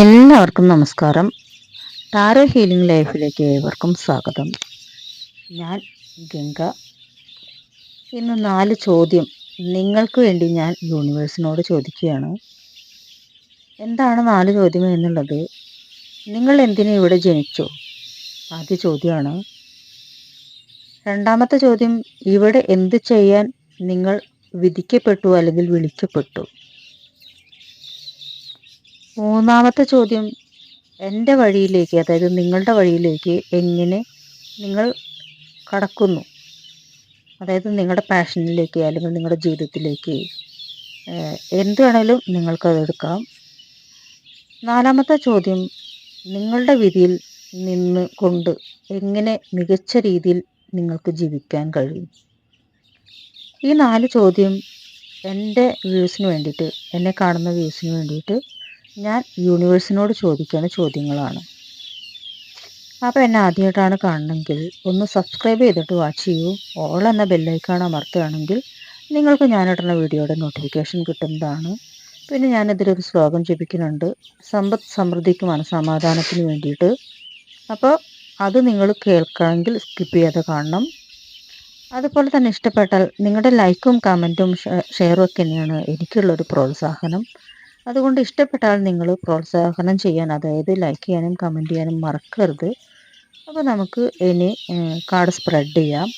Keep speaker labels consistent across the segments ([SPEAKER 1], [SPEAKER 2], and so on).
[SPEAKER 1] എല്ലാവർക്കും നമസ്കാരം. Tarot healing ലൈഫിലേക്ക് ഏവർക്കും സ്വാഗതം. ഞാൻ ഗംഗ. ഇന്ന് നാല് ചോദ്യം നിങ്ങൾക്ക് വേണ്ടി ഞാൻ യൂണിവേഴ്സിനോട് ചോദിക്കുകയാണ്. എന്താണ് നാല് ചോദ്യം എന്നുള്ളത്? നിങ്ങൾ എന്തിനു ഇവിടെ ജനിച്ചു? ആദ്യ ചോദ്യമാണ്. രണ്ടാമത്തെ ചോദ്യം ഇവിടെ എന്ത് ചെയ്യാൻ നിങ്ങൾ വിധിക്കപ്പെട്ടു അല്ലെങ്കിൽ വിളിക്കപ്പെട്ടു? മൂന്നാമത്തെ ചോദ്യം എന്റെ വഴിയിലേക്ക് അതായത് നിങ്ങളുടെ വഴിയിലേക്ക് എങ്ങനെ നിങ്ങൾ കടക്കുന്നു? അതായത് നിങ്ങളുടെ പാഷനിലേക്ക് അല്ലെങ്കിൽ നിങ്ങളുടെ ജീവിതത്തിലേക്ക് എന്ത് വേണേലും നിങ്ങൾക്കത് എടുക്കാം. നാലാമത്തെ ചോദ്യം നിങ്ങളുടെ വിധിയിൽ നിന്ന് കൊണ്ട് എങ്ങനെ മികച്ച രീതിയിൽ നിങ്ങൾക്ക് ജീവിക്കാൻ കഴിയും? ഈ നാല് ചോദ്യം എന്റെ വ്യൂസിന് വേണ്ടിയിട്ട് എന്നെ കാണുന്ന വ്യൂസിന് വേണ്ടിയിട്ട് ഞാൻ യൂണിവേഴ്സിനോട് ചോദിക്കുന്ന ചോദ്യങ്ങളാണ്. അപ്പോൾ എന്നെ ആദ്യമായിട്ടാണ് കാണണമെങ്കിൽ ഒന്ന് സബ്സ്ക്രൈബ് ചെയ്തിട്ട് വാച്ച് ചെയ്യൂ. ഓൾ എന്ന ബെല്ലൈക്കാൺ അമർത്തുകയാണെങ്കിൽ നിങ്ങൾക്ക് ഞാനിടുന്ന വീഡിയോയുടെ നോട്ടിഫിക്കേഷൻ കിട്ടുന്നതാണ്. പിന്നെ ഞാനിതിലൊരു ശ്ലോകം ജപിക്കുന്നുണ്ട്. സമ്പത്ത് സമൃദ്ധിക്ക് മനസമാധാനത്തിന് വേണ്ടിയിട്ട്. അപ്പോൾ അത് നിങ്ങൾ കേൾക്കണമെങ്കിൽ സ്കിപ്പ് ചെയ്യാതെ കാണണം. അതുപോലെ തന്നെ ഇഷ്ടപ്പെട്ടാൽ നിങ്ങളുടെ ലൈക്കും കമന്റും ഷെയറും ഒക്കെ തന്നെയാണ് എനിക്കുള്ളൊരു പ്രോത്സാഹനം. അതുകൊണ്ട് ഇഷ്ടപ്പെട്ടാൽ നിങ്ങൾ പ്രോത്സാഹനം ചെയ്യാൻ അതായത് ലൈക്ക് ചെയ്യാനും കമന്റ് ചെയ്യാനും മറക്കരുത്. അപ്പോൾ നമുക്ക് ഇനി കാർഡ് സ്പ്രെഡ് ചെയ്യാം.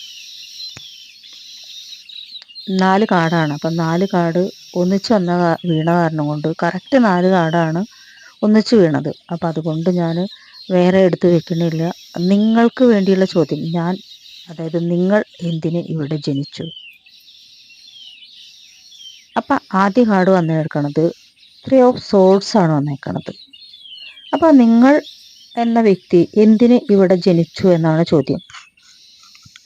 [SPEAKER 1] നാല് കാർഡാണ് അപ്പം നാല് കാർഡ് ഒന്നിച്ച് വന്ന വീണ കാരണം കൊണ്ട് കറക്റ്റ് നാല് കാർഡാണ് ഒന്നിച്ച് വീണത്. അപ്പം അതുകൊണ്ട് ഞാൻ വേറെ എടുത്ത് വെക്കണില്ല നിങ്ങൾക്ക് വേണ്ടിയുള്ള ചോദ്യം. ഞാൻ അതായത് നിങ്ങൾ എന്തിന് ഇവിടെ ജനിച്ചു? അപ്പം ആദ്യ കാർഡ് വന്നെടുക്കണത് ത്രീ ഓഫ് സോൾസ് ആണ് വന്നേക്കുന്നത് അപ്പോൾ നിങ്ങൾ എന്ന വ്യക്തി എന്തിന് ഇവിടെ ജനിച്ചു എന്നാണ് ചോദ്യം.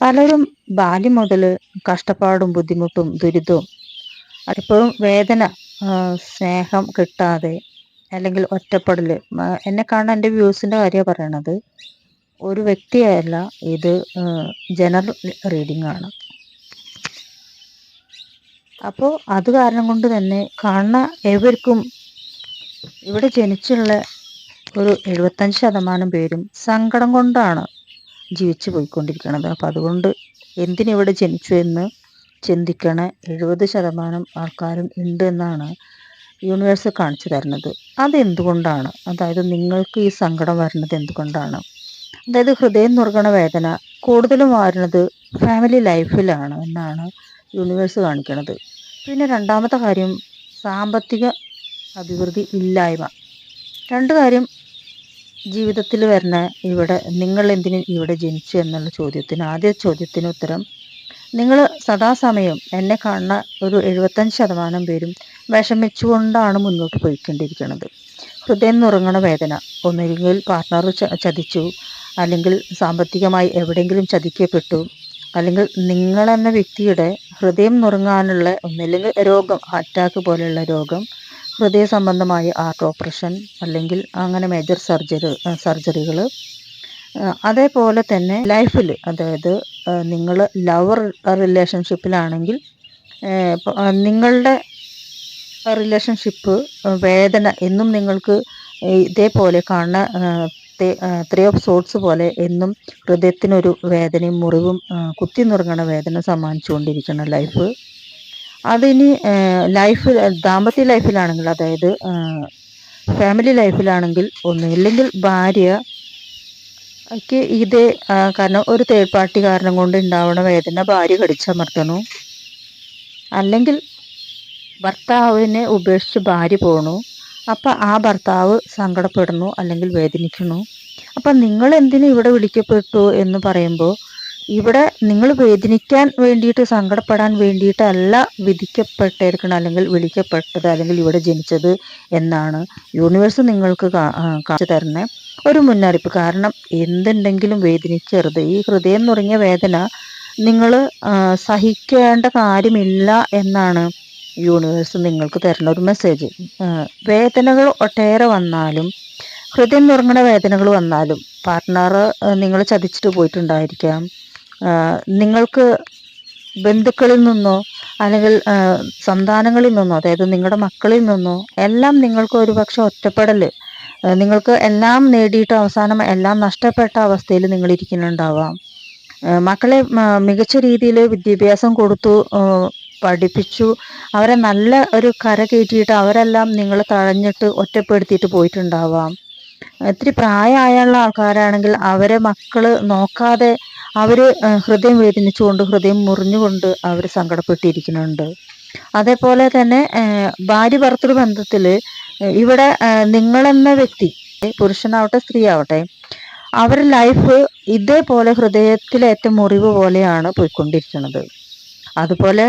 [SPEAKER 1] പലരും ബാല്യം മുതൽ കഷ്ടപ്പാടും ബുദ്ധിമുട്ടും ദുരിതവും അതിപ്പോഴും വേദന സ്നേഹം കിട്ടാതെ അല്ലെങ്കിൽ ഒറ്റപ്പെടൽ എന്നെ കാണാൻ എന്റെ വ്യൂസിന്റെ കാര്യമാണ് പറയണത്. ഒരു വ്യക്തിയല്ല ഇത് ജനറൽ റീഡിംഗ് ആണ്. അപ്പോൾ അത് കാരണം കൊണ്ട് തന്നെ കാണുന്ന ഏവർക്കും ഇവിടെ ജനിച്ചുള്ള ഒരു എഴുപത്തഞ്ച് ശതമാനം പേരും സങ്കടം കൊണ്ടാണ് ജീവിച്ചു പോയിക്കൊണ്ടിരിക്കുന്നത് അപ്പം അതുകൊണ്ട് എന്തിനിവിടെ ജനിച്ചു എന്ന് ചിന്തിക്കണ എഴുപത് ശതമാനം ആൾക്കാരും ഉണ്ട് എന്നാണ് യൂണിവേഴ്സ് കാണിച്ചു തരുന്നത്. അതെന്തുകൊണ്ടാണ്? അതായത് നിങ്ങൾക്ക് ഈ സങ്കടം വരുന്നത് എന്തുകൊണ്ടാണ്? അതായത് ഹൃദയം നുറുകണ വേദന കൂടുതലും വരുന്നത് ഫാമിലി ലൈഫിലാണ് എന്നാണ് യൂണിവേഴ്സ് കാണിക്കുന്നത് പിന്നെ രണ്ടാമത്തെ കാര്യം സാമ്പത്തിക അഭിവൃദ്ധി ഇല്ലായ്മ. രണ്ട് കാര്യം ജീവിതത്തിൽ വരുന്ന ഇവിടെ നിങ്ങൾ എന്തിന് ഇവിടെ ജനിച്ചു എന്നുള്ള ചോദ്യത്തിന് ആദ്യ ചോദ്യത്തിന് ഉത്തരം നിങ്ങൾ സദാസമയം എന്നെ കാണുന്ന ഒരു എഴുപത്തഞ്ച് ശതമാനം പേരും വിഷമിച്ചുകൊണ്ടാണ് മുന്നോട്ട് പോയിക്കൊണ്ടിരിക്കുന്നത്. ഹൃദയം നുറങ്ങണ വേദന ഒന്നുകിൽ പാർട്ട്ണർ ചതിച്ചു അല്ലെങ്കിൽ സാമ്പത്തികമായി എവിടെയെങ്കിലും ചതിക്കപ്പെട്ടു അല്ലെങ്കിൽ നിങ്ങൾ എന്ന വ്യക്തിയുടെ ഹൃദയം നുറുങ്ങാനുള്ള ഒന്നില്ലെങ്കിൽ രോഗം അറ്റാക്ക് പോലെയുള്ള രോഗം ഹൃദയ സംബന്ധമായ ആർട്ട് ഓപ്പറേഷൻ അല്ലെങ്കിൽ അങ്ങനെ മേജർ സർജറി സർജറികൾ അതേപോലെ തന്നെ ലൈഫിൽ അതായത് നിങ്ങൾ ലവർ റിലേഷൻഷിപ്പിലാണെങ്കിൽ നിങ്ങളുടെ റിലേഷൻഷിപ്പ് വേദന എന്നും നിങ്ങൾക്ക് ഇതേപോലെ കാണുന്ന ത്രീ ഓഫ് സോട്ട്സ് പോലെ എന്നും ഹൃദയത്തിനൊരു വേദനയും മുറിവും കുത്തി നുറങ്ങണ വേദന സമ്മാനിച്ചുകൊണ്ടിരിക്കണം ലൈഫ് അതിനി ലൈഫ് ദാമ്പത്യ ലൈഫിലാണെങ്കിൽ അതായത് ഫാമിലി ലൈഫിലാണെങ്കിൽ ഒന്നുമില്ലെങ്കിൽ ഭാര്യ ഒക്കെ ഇതേ കാരണം ഒരു തേർഡ് പാർട്ടി കാരണം കൊണ്ട് ഉണ്ടാവുന്ന വേദന ഭാര്യ കടിച്ചമർത്തണു. അല്ലെങ്കിൽ ഭർത്താവിനെ ഉപേക്ഷിച്ച് ഭാര്യ പോണു. അപ്പം ആ ഭർത്താവ് സങ്കടപ്പെടുന്നു അല്ലെങ്കിൽ വേദനിക്കുന്നു. അപ്പം നിങ്ങൾ എന്തിനു ഇവിടെ വിളിക്കപ്പെട്ടു എന്ന് പറയുമ്പോൾ ഇവിടെ നിങ്ങൾ വേദനിക്കാൻ വേണ്ടിയിട്ട് സങ്കടപ്പെടാൻ വേണ്ടിയിട്ടല്ല വിധിക്കപ്പെട്ടിരിക്കണം അല്ലെങ്കിൽ വിളിക്കപ്പെട്ടത് അല്ലെങ്കിൽ ഇവിടെ ജനിച്ചത് എന്നാണ് യൂണിവേഴ്സ് നിങ്ങൾക്ക് കാണിച്ചു തരുന്ന. ഒരു മുന്നറിയിപ്പ്. കാരണം എന്തുണ്ടെങ്കിലും വേദനിക്കരുത്. ഈ ഹൃദയം തുടങ്ങിയ വേദന നിങ്ങൾ സഹിക്കേണ്ട കാര്യമില്ല എന്നാണ് യൂണിവേഴ്സ് നിങ്ങൾക്ക് തരുന്ന ഒരു മെസ്സേജ് വേദനകൾ ഒട്ടേറെ വന്നാലും ഹൃദയം നുറങ്ങുന്ന വേദനകൾ വന്നാലും പാർട്ട്ണർ നിങ്ങൾ ചതിച്ചിട്ട് പോയിട്ടുണ്ടായിരിക്കാം. നിങ്ങൾക്ക് ബന്ധുക്കളിൽ നിന്നോ അല്ലെങ്കിൽ സന്താനങ്ങളിൽ നിന്നോ അതായത് നിങ്ങളുടെ മക്കളിൽ നിന്നോ എല്ലാം നിങ്ങൾക്ക് ഒരുപക്ഷെ ഒറ്റപ്പെടൽ നിങ്ങൾക്ക് എല്ലാം നേടിയിട്ട് അവസാനം എല്ലാം നഷ്ടപ്പെട്ട അവസ്ഥയിൽ നിങ്ങൾ ഇരിക്കുന്നുണ്ടാവാം. മക്കളെ മികച്ച രീതിയിൽ വിദ്യാഭ്യാസം കൊടുത്തു പഠിപ്പിച്ചു. അവരെ നല്ല ഒരു കര കയറ്റിയിട്ട് അവരെല്ലാം നിങ്ങളെ തഴഞ്ഞിട്ട് ഒറ്റപ്പെടുത്തിയിട്ട് പോയിട്ടുണ്ടാവാം. ഇത്തിരി പ്രായമായുള്ള ആൾക്കാരാണെങ്കിൽ അവരെ മക്കൾ നോക്കാതെ അവർ ഹൃദയം വേദനിച്ചുകൊണ്ട് ഹൃദയം മുറിഞ്ഞുകൊണ്ട് അവർ സങ്കടപ്പെട്ടിരിക്കുന്നുണ്ട്. അതേപോലെ തന്നെ ഭാര്യ ഭർത്തൃ ബന്ധത്തിൽ ഇവിടെ നിങ്ങളെന്ന വ്യക്തി പുരുഷനാവട്ടെ സ്ത്രീ ആവട്ടെ അവരുടെ ലൈഫ് ഇതേപോലെ ഹൃദയത്തിലേറ്റ മുറിവ് പോലെയാണ് പോയിക്കൊണ്ടിരിക്കുന്നത്. അതുപോലെ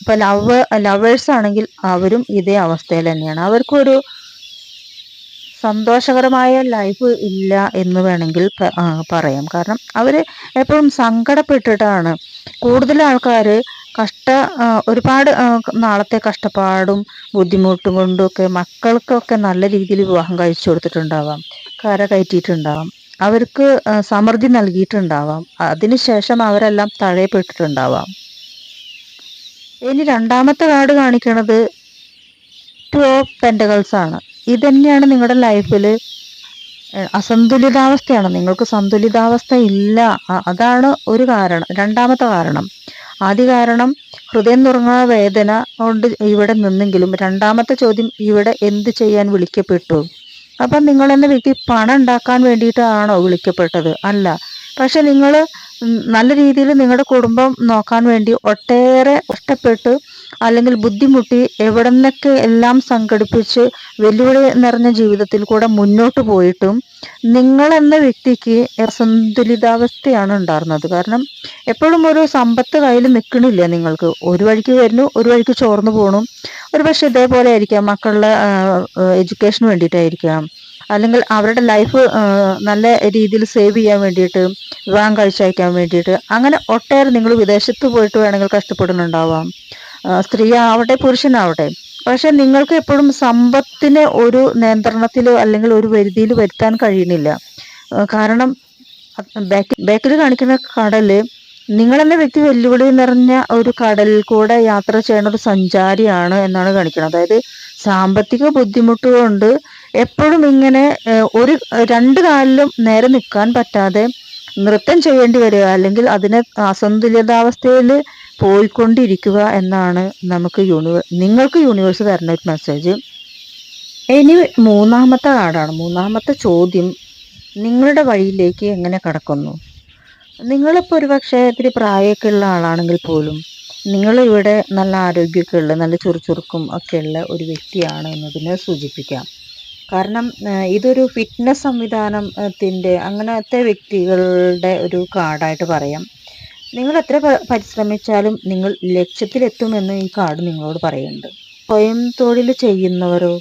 [SPEAKER 1] ഇപ്പൊ ലവ് ലവേഴ്സ് ആണെങ്കിൽ അവരും ഇതേ അവസ്ഥയിൽ തന്നെയാണ്. അവർക്കൊരു സന്തോഷകരമായ ലൈഫ് ഇല്ല എന്ന് വേണമെങ്കിൽ പറയാം. കാരണം അവർ എപ്പോഴും സങ്കടപ്പെട്ടിട്ടാണ്. കൂടുതൽ ആൾക്കാർ കഷ്ട ഒരുപാട് നാളത്തെ കഷ്ടപ്പാടും ബുദ്ധിമുട്ടും കൊണ്ടുമൊക്കെ മക്കൾക്കൊക്കെ നല്ല രീതിയിൽ വിവാഹം കഴിച്ചു കൊടുത്തിട്ടുണ്ടാവാം. കര കയറ്റിയിട്ടുണ്ടാവാം. അവർക്ക് സമൃദ്ധി നൽകിയിട്ടുണ്ടാവാം. അതിനുശേഷം അവരെല്ലാം തഴയപ്പെട്ടിട്ടുണ്ടാവാം. ഇനി രണ്ടാമത്തെ കാർഡ് കാണിക്കണത് ടു ഓഫ് പെന്റകൾസ് ആണ്. ഇത് തന്നെയാണ് നിങ്ങളുടെ ലൈഫിൽ അസന്തുലിതാവസ്ഥയാണ്. നിങ്ങൾക്ക് സന്തുലിതാവസ്ഥ ഇല്ല. അതാണ് ഒരു കാരണം രണ്ടാമത്തെ കാരണം. ആദ്യ കാരണം ഹൃദയം നുറങ്ങുന്ന വേദന കൊണ്ട് ഇവിടെ നിന്നെങ്കിലും രണ്ടാമത്തെ ചോദ്യം ഇവിടെ എന്ത് ചെയ്യാൻ വിളിക്കപ്പെട്ടു? അപ്പം നിങ്ങൾ എന്ന വ്യക്തി പണം ഉണ്ടാക്കാൻ വേണ്ടിയിട്ടാണോ വിളിക്കപ്പെട്ടത്? അല്ല. പക്ഷെ നിങ്ങൾ നല്ല രീതിയിൽ നിങ്ങളുടെ കുടുംബം നോക്കാൻ വേണ്ടി ഒട്ടേറെ കഷ്ടപ്പെട്ട് അല്ലെങ്കിൽ ബുദ്ധിമുട്ടി എവിടെ നിന്നൊക്കെ എല്ലാം സംഘടിപ്പിച്ച് വെല്ലുവിളി നിറഞ്ഞ ജീവിതത്തിൽ കൂടെ മുന്നോട്ട് പോയിട്ടും നിങ്ങളെന്ന വ്യക്തിക്ക് സന്തുലിതാവസ്ഥയാണ് ഉണ്ടായിരുന്നത്. കാരണം എപ്പോഴും ഒരു സമ്പത്ത് കയ്യിൽ നിൽക്കണില്ല നിങ്ങൾക്ക്. ഒരു വഴിക്ക് വരുന്നു ഒരു വഴിക്ക് ചോർന്നു പോകണം ഒരു പക്ഷെ ഇതേപോലെ ആയിരിക്കാം. മക്കളുടെ എഡ്യൂക്കേഷന് വേണ്ടിയിട്ടായിരിക്കാം. അല്ലെങ്കിൽ അവരുടെ ലൈഫ് നല്ല രീതിയിൽ സേവ് ചെയ്യാൻ വേണ്ടിയിട്ട് വിവാഹം കഴിച്ചയക്കാൻ വേണ്ടിയിട്ട് അങ്ങനെ ഒട്ടേറെ നിങ്ങൾ വിദേശത്ത് പോയിട്ട് വേണമെങ്കിൽ കഷ്ടപ്പെടുന്നുണ്ടാവാം. സ്ത്രീ ആവട്ടെ പുരുഷനാവട്ടെ. പക്ഷെ നിങ്ങൾക്ക് എപ്പോഴും സമ്പത്തിനെ ഒരു നിയന്ത്രണത്തിലോ അല്ലെങ്കിൽ ഒരു വരുതിയിൽ വരുത്താൻ കഴിയുന്നില്ല. കാരണം ബാക്കിൽ കാണിക്കുന്ന കടൽ നിങ്ങളെന്ന വ്യക്തി വെല്ലുവിളി നിറഞ്ഞ ഒരു കടലിൽ കൂടെ യാത്ര ചെയ്യുന്ന ഒരു സഞ്ചാരിയാണ് എന്നാണ് കാണിക്കുന്നത്. അതായത് സാമ്പത്തിക ബുദ്ധിമുട്ട് കൊണ്ട് എപ്പോഴും ഇങ്ങനെ ഒരു രണ്ട് കാലിലും നേരെ നിൽക്കാൻ പറ്റാതെ നൃത്തം ചെയ്യേണ്ടി വരിക അല്ലെങ്കിൽ അതിനെ അസന്തുലിതാവസ്ഥയിൽ പോയിക്കൊണ്ടിരിക്കുക എന്നാണ് നമുക്ക് യൂണിവേ നിങ്ങൾക്ക് യൂണിവേഴ്സ് തരുന്ന ഒരു മെസ്സേജ്. ഇനി മൂന്നാമത്തെ കാർഡാണ്. മൂന്നാമത്തെ ചോദ്യം നിങ്ങളുടെ വഴിയിലേക്ക് എങ്ങനെ കടക്കുന്നു? നിങ്ങളിപ്പോൾ ഒരു പക്ഷേ ഇത്തിരി പ്രായമൊക്കെ ഉള്ള ആളാണെങ്കിൽ പോലും നിങ്ങൾ ഇവിടെ നല്ല ആരോഗ്യമൊക്കെ ഉള്ള നല്ല ചുറുചുറുക്കും ഒക്കെ ഉള്ള ഒരു വ്യക്തിയാണ് എന്നതിനെ സൂചിപ്പിക്കാം. കാരണം ഇതൊരു ഫിറ്റ്നസ് സംവിധാനത്തിന്റെ അങ്ങനത്തെ വ്യക്തികളുടെ ഒരു കാർഡായിട്ട് പറയാം. നിങ്ങൾ എത്ര പരിശ്രമിച്ചാലും നിങ്ങൾ ലക്ഷ്യത്തിലെത്തുമെന്ന് ഈ കാർഡ് നിങ്ങളോട് പറയുന്നുണ്ട്. സ്വയം തൊഴിൽ ചെയ്യുന്നവരോ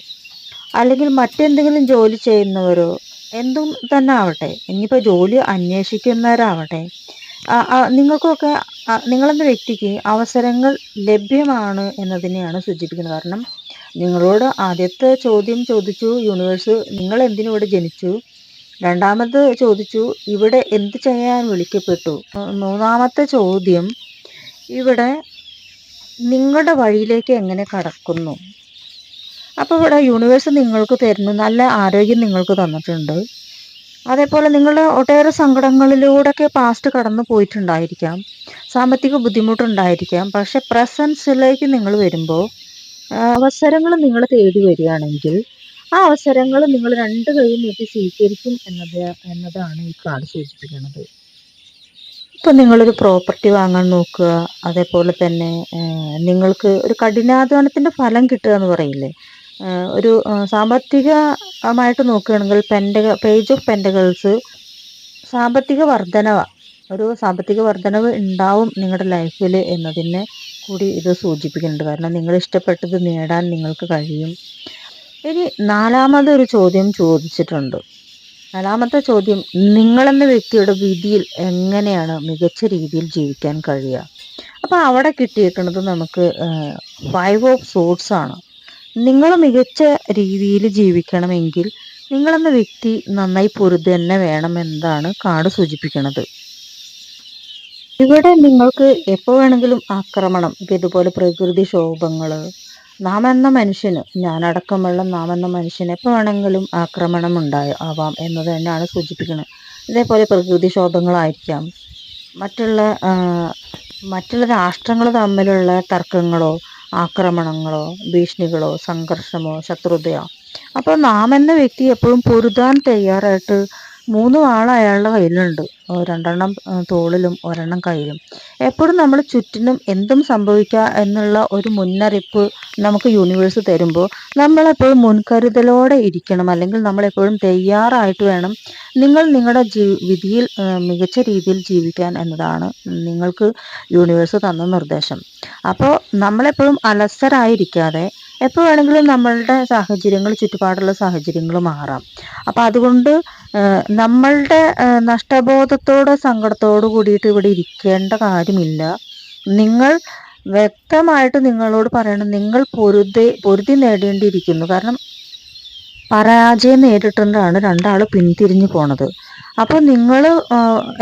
[SPEAKER 1] അല്ലെങ്കിൽ മറ്റെന്തെങ്കിലും ജോലി ചെയ്യുന്നവരോ എന്തും തന്നെ ആവട്ടെ ഇനിയിപ്പോൾ ജോലി അന്വേഷിക്കുന്നവരാവട്ടെ നിങ്ങൾക്കൊക്കെ നിങ്ങളെന്ന വ്യക്തിക്ക് അവസരങ്ങൾ ലഭ്യമാണ് എന്നതിനെയാണ് സൂചിപ്പിക്കുന്നത്. കാരണം നിങ്ങളോട് ആദ്യത്തെ ചോദ്യം ചോദിച്ചു യൂണിവേഴ്സ് നിങ്ങൾ എന്തിനിവിടെ ജനിച്ചു? രണ്ടാമത് ചോദിച്ചു ഇവിടെ എന്ത് ചെയ്യാൻ വിളിക്കപ്പെട്ടു? മൂന്നാമത്തെ ചോദ്യം ഇവിടെ നിങ്ങളുടെ വഴിയിലേക്ക് എങ്ങനെ കടക്കുന്നു? അപ്പോൾ ഇവിടെ യൂണിവേഴ്സ് നിങ്ങൾക്ക് തരുന്നു നല്ല ആരോഗ്യം നിങ്ങൾക്ക് തന്നിട്ടുണ്ട്. അതേപോലെ നിങ്ങളുടെ ഒട്ടേറെ സങ്കടങ്ങളിലൂടെയൊക്കെ പാസ്റ്റ് കടന്നു പോയിട്ടുണ്ടായിരിക്കാം. സാമ്പത്തിക ബുദ്ധിമുട്ടുണ്ടായിരിക്കാം. പക്ഷെ പ്രസൻസിലേക്ക് നിങ്ങൾ വരുമ്പോൾ അവസരങ്ങൾ നിങ്ങൾ തേടി വരികയാണെങ്കിൽ ആ അവസരങ്ങൾ നിങ്ങൾ രണ്ട് കൈ നീട്ടി സ്വീകരിക്കും എന്നത് എന്നതാണ് ഈ കാർഡ് സൂചിപ്പിക്കുന്നത്. ഇപ്പം നിങ്ങളൊരു പ്രോപ്പർട്ടി വാങ്ങാൻ നോക്കുക അതേപോലെ തന്നെ നിങ്ങൾക്ക് ഒരു കഠിനാധ്വാനത്തിന്റെ ഫലം കിട്ടുക എന്ന് പറയില്ലേ? ഒരു സാമ്പത്തികമായിട്ട് നോക്കുകയാണെങ്കിൽ പെൻഡക പേജ് ഓഫ് പെൻഡകൾസ് സാമ്പത്തിക വർധനവ. ഒരു സാമ്പത്തിക വർധനവ് ഉണ്ടാവും നിങ്ങളുടെ ലൈഫിൽ എന്നതിനെ കൂടി ഇത് സൂചിപ്പിക്കുന്നുണ്ട്. കാരണം നിങ്ങൾ ഇഷ്ടപ്പെട്ടത് നേടാൻ നിങ്ങൾക്ക് കഴിയും. ഇനി നാലാമതൊരു ചോദ്യം ചോദിച്ചിട്ടുണ്ട്. നാലാമത്തെ ചോദ്യം നിങ്ങളെന്ന വ്യക്തിയുടെ വിധിയിൽ എങ്ങനെയാണ് മികച്ച രീതിയിൽ ജീവിക്കാൻ കഴിയുക? അപ്പോൾ അവിടെ കിട്ടിയേക്കുന്നത് നമുക്ക് ഫൈവ് ഓഫ് സോട്സ് ആണ്. നിങ്ങൾ മികച്ച രീതിയിൽ ജീവിക്കണമെങ്കിൽ നിങ്ങളെന്ന വ്യക്തി നന്നായി പൊരുതന്നെ വേണമെന്നാണ് കാർഡ് സൂചിപ്പിക്കുന്നത്. ഇവിടെ നിങ്ങൾക്ക് എപ്പോൾ വേണമെങ്കിലും ആക്രമണം ഇപ്പം പ്രകൃതി ക്ഷോഭങ്ങൾ നാം എന്ന മനുഷ്യന് ഞാനടക്കമുള്ള നാം എന്ന മനുഷ്യന് എപ്പോൾ വേണമെങ്കിലും ആക്രമണം ഉണ്ടായ ആവാം എന്നത് തന്നെയാണ് സൂചിപ്പിക്കുന്നത് ഇതേപോലെ പ്രകൃതി പ്രകൃതിക്ഷോഭങ്ങളായിരിക്കാം മറ്റുള്ള മറ്റുള്ള രാഷ്ട്രങ്ങൾ തമ്മിലുള്ള തർക്കങ്ങളോ ആക്രമണങ്ങളോ ഭീഷണികളോ സംഘർഷമോ ശത്രുതയോ. അപ്പോൾ നാം എന്ന വ്യക്തി എപ്പോഴും പൊരുതാൻ തയ്യാറായിട്ട് മൂന്ന് വാള അയാളുടെ കയ്യിലുണ്ട്. രണ്ടെണ്ണം തോളിലും ഒരെണ്ണം കയ്യിലും. എപ്പോഴും നമ്മൾ ചുറ്റിനും എന്തും സംഭവിക്കുക എന്നുള്ള ഒരു മുന്നറിയിപ്പ് നമുക്ക് യൂണിവേഴ്സ് തരുമ്പോൾ നമ്മളെപ്പോഴും മുൻകരുതലോടെ ഇരിക്കണം. അല്ലെങ്കിൽ നമ്മളെപ്പോഴും തയ്യാറായിട്ട് വേണം നിങ്ങൾ നിങ്ങളുടെ ജീ വിധിയിൽ മികച്ച രീതിയിൽ ജീവിക്കാൻ എന്നതാണ് നിങ്ങൾക്ക് യൂണിവേഴ്സ് തന്ന നിർദ്ദേശം. അപ്പോൾ നമ്മളെപ്പോഴും അലസരായിരിക്കാതെ എപ്പോൾ വേണമെങ്കിലും നമ്മളുടെ സാഹചര്യങ്ങൾ ചുറ്റുപാടുള്ള സാഹചര്യങ്ങൾ മാറാം. അപ്പോൾ അതുകൊണ്ട് നമ്മളുടെ നഷ്ടബോധത്തോടെ സങ്കടത്തോട് കൂടിയിട്ട് ഇവിടെ ഇരിക്കേണ്ട കാര്യമില്ല. നിങ്ങൾ വ്യക്തമായിട്ട് നിങ്ങളോട് പറയണം നിങ്ങൾ പൊരുതി പൊരുതി നേടേണ്ടിയിരിക്കുന്നു. കാരണം പരാജയം നേരിട്ടുകൊണ്ടാണ് രണ്ടാൾ പിന്തിരിഞ്ഞു പോണത്. അപ്പോൾ നിങ്ങൾ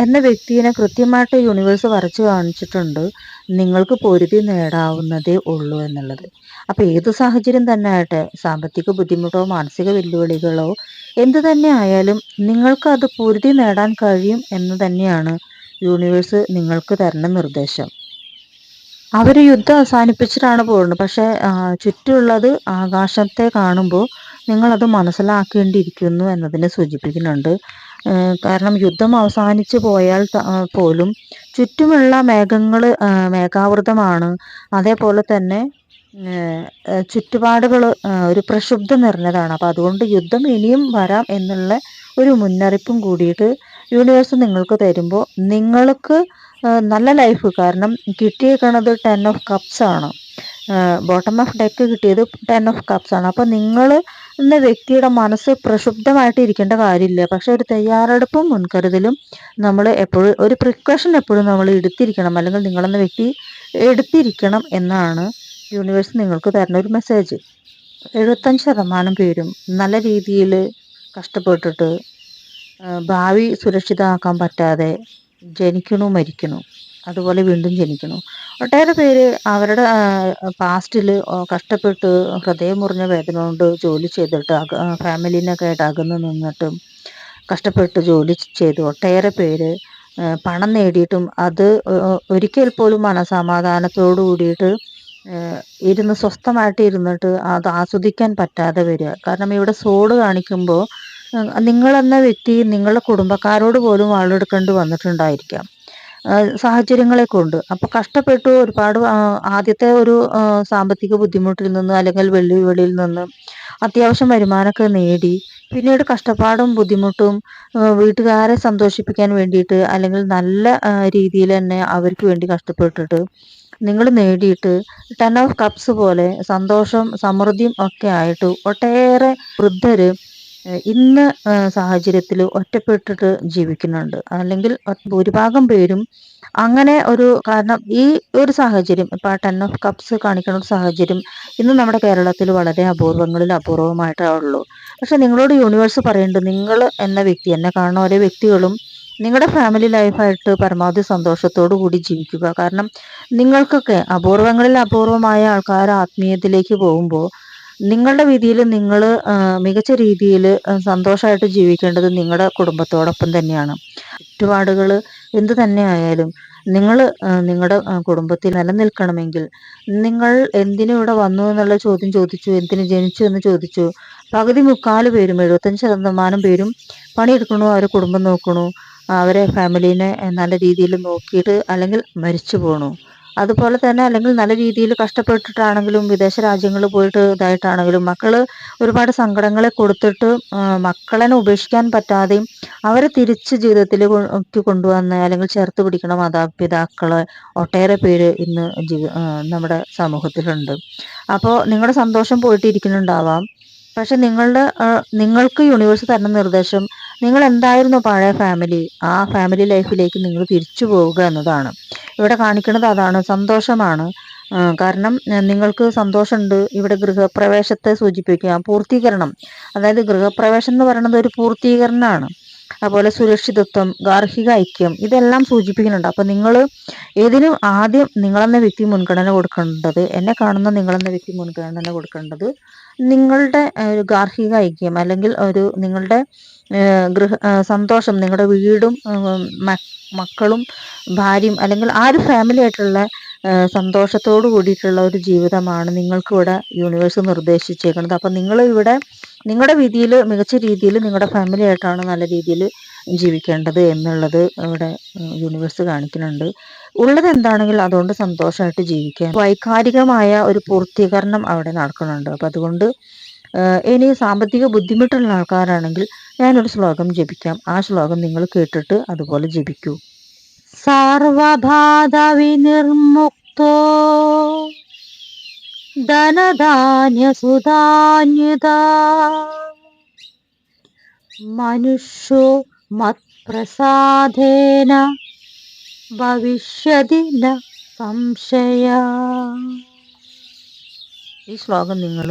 [SPEAKER 1] എന്ന വ്യക്തിയെ കൃത്യമായിട്ട് യൂണിവേഴ്സ് വരച്ചു കാണിച്ചിട്ടുണ്ട്. നിങ്ങൾക്ക് പൊരുതി നേടാവുന്നതേ ഉള്ളൂ എന്നുള്ളത്. അപ്പോൾ ഏത് സാഹചര്യം തന്നെ ആയിട്ട് സാമ്പത്തിക ബുദ്ധിമുട്ടോ മാനസിക വെല്ലുവിളികളോ എന്ത് തന്നെ ആയാലും നിങ്ങൾക്ക് അത് പൊരുതി നേടാൻ കഴിയും എന്ന് തന്നെയാണ് യൂണിവേഴ്സ് നിങ്ങൾക്ക് തരുന്ന നിർദ്ദേശം. അവർ യുദ്ധം അവസാനിപ്പിച്ചിട്ടാണ് പോകുന്നത്. പക്ഷേ ചുറ്റുള്ളത് ആകാശത്തെ കാണുമ്പോൾ നിങ്ങളത് മനസ്സിലാക്കേണ്ടിയിരിക്കുന്നു എന്നതിനെ സൂചിപ്പിക്കുന്നുണ്ട്. കാരണം യുദ്ധം അവസാനിച്ചു പോയാൽ പോലും ചുറ്റുമുള്ള മേഘങ്ങൾ മേഘാവൃതമാണ്. അതേപോലെ തന്നെ ചുറ്റുപാടുകൾ ഒരു പ്രക്ഷുബ്ധം നിറഞ്ഞതാണ്. അപ്പോൾ അതുകൊണ്ട് യുദ്ധം ഇനിയും വരാം എന്നുള്ള ഒരു മുന്നറിയിപ്പും കൂടിയിട്ട് യൂണിവേഴ്സ് നിങ്ങൾക്ക് തരുമ്പോൾ നിങ്ങൾക്ക് നല്ല ലൈഫ്. കാരണം കിട്ടിയേക്കണത് ടെൻ ഓഫ് കപ്സ് ആണ് ബോട്ടം ഓഫ് ഡെക്ക് കിട്ടിയത് ടെൻ ഓഫ് കപ്സ് ആണ് അപ്പോൾ നിങ്ങൾ എന്ന വ്യക്തിയുടെ മനസ്സ് പ്രക്ഷുബ്ധമായിട്ട് ഇരിക്കേണ്ട കാര്യമില്ല. പക്ഷെ ഒരു തയ്യാറെടുപ്പും മുൻകരുതലും നമ്മൾ എപ്പോഴും ഒരു പ്രിക്കോഷൻ എപ്പോഴും നമ്മൾ എടുത്തിരിക്കണം. അല്ലെങ്കിൽ നിങ്ങളെന്ന വ്യക്തി എടുത്തിരിക്കണം എന്നാണ് യൂണിവേഴ്സ് നിങ്ങൾക്ക് തരുന്ന ഒരു മെസ്സേജ് എഴുപത്തഞ്ച് ശതമാനം പേരും നല്ല രീതിയിൽ കഷ്ടപ്പെട്ടിട്ട് ഭാവി സുരക്ഷിതമാക്കാൻ പറ്റാതെ ജനിക്കണു മരിക്കണു? അതുപോലെ വീണ്ടും ജനിക്കണു ഒട്ടേറെ പേര് അവരുടെ പാസ്റ്റിൽ കഷ്ടപ്പെട്ട് ഹൃദയം മുറിഞ്ഞ വേദന കൊണ്ട് ജോലി ചെയ്തിട്ട് ഫാമിലീനൊക്കെ ആയിട്ട് അകന്ന് നിന്നിട്ടും കഷ്ടപ്പെട്ട് ജോലി ചെയ്തു. ഒട്ടേറെ പേര് പണം നേടിയിട്ടും അത് ഒരിക്കൽ പോലും മനസമാധാനത്തോടു കൂടിയിട്ട് ഇരുന്ന് സ്വസ്ഥമായിട്ട് ഇരുന്നിട്ട് അത് ആസ്വദിക്കാൻ പറ്റാതെ വരിക. കാരണം ഇവിടെ സോഡ് കാണിക്കുമ്പോൾ നിങ്ങളെന്ന വ്യക്തി നിങ്ങളുടെ കുടുംബക്കാരോട് പോലും വാളെടുക്കേണ്ടി വന്നിട്ടുണ്ടായിരിക്കാം. സാഹചര്യങ്ങളെ കൊണ്ട് അപ്പൊ കഷ്ടപ്പെട്ടു ഒരുപാട് ആദ്യത്തെ ഒരു സാമ്പത്തിക ബുദ്ധിമുട്ടിൽ നിന്ന് അല്ലെങ്കിൽ വെല്ലുവിളിയിൽ നിന്ന് അത്യാവശ്യം വരുമാനമൊക്കെ നേടി പിന്നീട് കഷ്ടപ്പാടും ബുദ്ധിമുട്ടും വീട്ടുകാരെ സന്തോഷിപ്പിക്കാൻ വേണ്ടിയിട്ട് അല്ലെങ്കിൽ നല്ല രീതിയിൽ തന്നെ അവർക്ക് വേണ്ടി കഷ്ടപ്പെട്ടിട്ട് നിങ്ങൾ നേടിയിട്ട് ടെൻ ഓഫ് കപ്സ് പോലെ സന്തോഷം സമൃദ്ധിയും ഒക്കെ ആയിട്ട് ഒട്ടേറെ വൃദ്ധര് ഇന്ന് സാഹചര്യത്തിൽ ഒറ്റപ്പെട്ടിട്ട് ജീവിക്കുന്നുണ്ട്. അല്ലെങ്കിൽ ഭൂരിഭാഗം പേരും അങ്ങനെ ഒരു കാരണം ഈ ഒരു സാഹചര്യം ഇപ്പൊ ടെൻ ഓഫ് കപ്സ് കാണിക്കുന്ന ഒരു സാഹചര്യം ഇന്ന് നമ്മുടെ കേരളത്തിൽ വളരെ അപൂർവങ്ങളിൽ അപൂർവമായിട്ടേ ഉള്ളൂ. പക്ഷെ നിങ്ങളോട് യൂണിവേഴ്സ് പറയുന്നുണ്ട് നിങ്ങൾ എന്ന വ്യക്തി എന്നെ കാണുന്ന ഓരോ വ്യക്തികളും നിങ്ങളുടെ ഫാമിലി ലൈഫായിട്ട് പരമാവധി സന്തോഷത്തോടു കൂടി ജീവിക്കുക. കാരണം നിങ്ങൾക്കൊക്കെ അപൂർവങ്ങളിൽ അപൂർവമായ ആൾക്കാർ ആത്മീയത്തിലേക്ക് പോകുമ്പോൾ നിങ്ങളുടെ വിധിയിൽ നിങ്ങൾ മികച്ച രീതിയിൽ സന്തോഷമായിട്ട് ജീവിക്കേണ്ടത് നിങ്ങളുടെ കുടുംബത്തോടൊപ്പം തന്നെയാണ്. ചുറ്റുപാടുകൾ എന്ത് തന്നെ ആയാലും നിങ്ങൾ നിങ്ങളുടെ കുടുംബത്തിൽ നിലനിൽക്കണമെങ്കിൽ നിങ്ങൾ എന്തിനു ഇവിടെ വന്നു എന്നുള്ള ചോദ്യം ചോദിച്ചു എന്തിനു ജനിച്ചു എന്ന് ചോദിച്ചു പകുതി മുക്കാൽ പേരും എഴുപത്തഞ്ച് ശതമാനം പേരും പണിയെടുക്കണു? അവരെ കുടുംബം നോക്കണു? അവരെ ഫാമിലീനെ നല്ല രീതിയിൽ നോക്കിയിട്ട് അല്ലെങ്കിൽ മരിച്ചു പോണു? അതുപോലെ തന്നെ അല്ലെങ്കിൽ നല്ല രീതിയിൽ കഷ്ടപ്പെട്ടിട്ടാണെങ്കിലും വിദേശ രാജ്യങ്ങളിൽ പോയിട്ട് ഇതായിട്ടാണെങ്കിലും മക്കൾ ഒരുപാട് സങ്കടങ്ങളെ കൊടുത്തിട്ട് മക്കളെ ഉപേക്ഷിക്കാൻ പറ്റാതെയും അവരെ തിരിച്ച് ജീവിതത്തിൽ കൊണ്ടുവന്ന് അല്ലെങ്കിൽ ചേർത്ത് പിടിക്കണ മാതാപിതാക്കളെ ഒട്ടേറെ പേര് ഇന്ന് നമ്മുടെ സമൂഹത്തിലുണ്ട്. അപ്പോൾ നിങ്ങളുടെ സന്തോഷം പോയിട്ട് ഇരിക്കുന്നുണ്ടാവാം പക്ഷെ നിങ്ങളുടെ നിങ്ങൾക്ക് യൂണിവേഴ്സ് തരുന്ന നിർദ്ദേശം നിങ്ങൾ എന്തായിരുന്നു പഴയ ഫാമിലി ആ ഫാമിലി ലൈഫിലേക്ക് നിങ്ങൾ തിരിച്ചു പോവുക എന്നതാണ്. ഇവിടെ കാണിക്കുന്നത് അതാണ്. സന്തോഷമാണ്. കാരണം നിങ്ങൾക്ക് സന്തോഷമുണ്ട്. ഇവിടെ ഗൃഹപ്രവേശത്തെ സൂചിപ്പിക്കുക. പൂർത്തീകരണം. അതായത് ഗൃഹപ്രവേശം എന്ന് പറയുന്നത് ഒരു പൂർത്തീകരണമാണ്. അതുപോലെ സുരക്ഷിതത്വം ഗാർഹിക ഐക്യം ഇതെല്ലാം സൂചിപ്പിക്കുന്നുണ്ട്. അപ്പം നിങ്ങൾ ഏതിനും ആദ്യം നിങ്ങളെന്ന വ്യക്തി മുൻഗണന കൊടുക്കേണ്ടത്? എന്നെ കാണുന്ന നിങ്ങളെന്ന വ്യക്തി മുൻഗണന കൊടുക്കേണ്ടത് നിങ്ങളുടെ ഒരു ഗാർഹിക ഐക്യം അല്ലെങ്കിൽ ഒരു നിങ്ങളുടെ ഗൃഹ സന്തോഷം നിങ്ങളുടെ വീടും മക്കളും ഭാര്യയും അല്ലെങ്കിൽ ആ ഒരു ഫാമിലി ആയിട്ടുള്ള സന്തോഷത്തോടു കൂടിയിട്ടുള്ള ഒരു ജീവിതമാണ് നിങ്ങൾക്ക് നിങ്ങൾക്കിവിടെ യൂണിവേഴ്സ് നിർദ്ദേശിച്ചേക്കുന്നത്. അപ്പം നിങ്ങൾ ഇവിടെ നിങ്ങളുടെ വിധിയിൽ മികച്ച രീതിയിൽ നിങ്ങളുടെ ഫാമിലി ആയിട്ടാണ് നല്ല രീതിയിൽ ജീവിക്കേണ്ടത് എന്നുള്ളത് ഇവിടെ യൂണിവേഴ്സ് കാണിക്കുന്നുണ്ട്. ഉള്ളത് എന്താണെങ്കിലും അതുകൊണ്ട് സന്തോഷമായിട്ട് ജീവിക്കാൻ. വൈകാരികമായ ഒരു പൂർത്തീകരണം അവിടെ നടക്കുന്നുണ്ട്. അപ്പം അതുകൊണ്ട് ഇനി സാമ്പത്തിക ബുദ്ധിമുട്ടുള്ള ആൾക്കാരാണെങ്കിൽ ഞാനൊരു ശ്ലോകം ജപിക്കാം. ആ ശ്ലോകം നിങ്ങൾ കേട്ടിട്ട് അതുപോലെ ജപിക്കൂ. സർവബാധ വിനിർമുക്തോ ധനധാന്യസുധാന്യത. മനുഷ്യോ മത്പ്രസാദേന ഭവിഷ്യതി സംശയ. ഈ ശ്ലോകം നിങ്ങൾ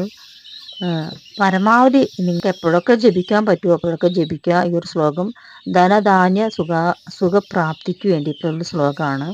[SPEAKER 1] പരമാവധി നിങ്ങൾക്ക് എപ്പോഴൊക്കെ ജപിക്കാൻ പറ്റുമോ അപ്പോഴൊക്കെ ജപിക്കുക. ഈ ഒരു ശ്ലോകം ധനധാന്യ സുഖ സുഖപ്രാപ്തിക്ക് വേണ്ടിയിട്ടുള്ള ശ്ലോകമാണ്.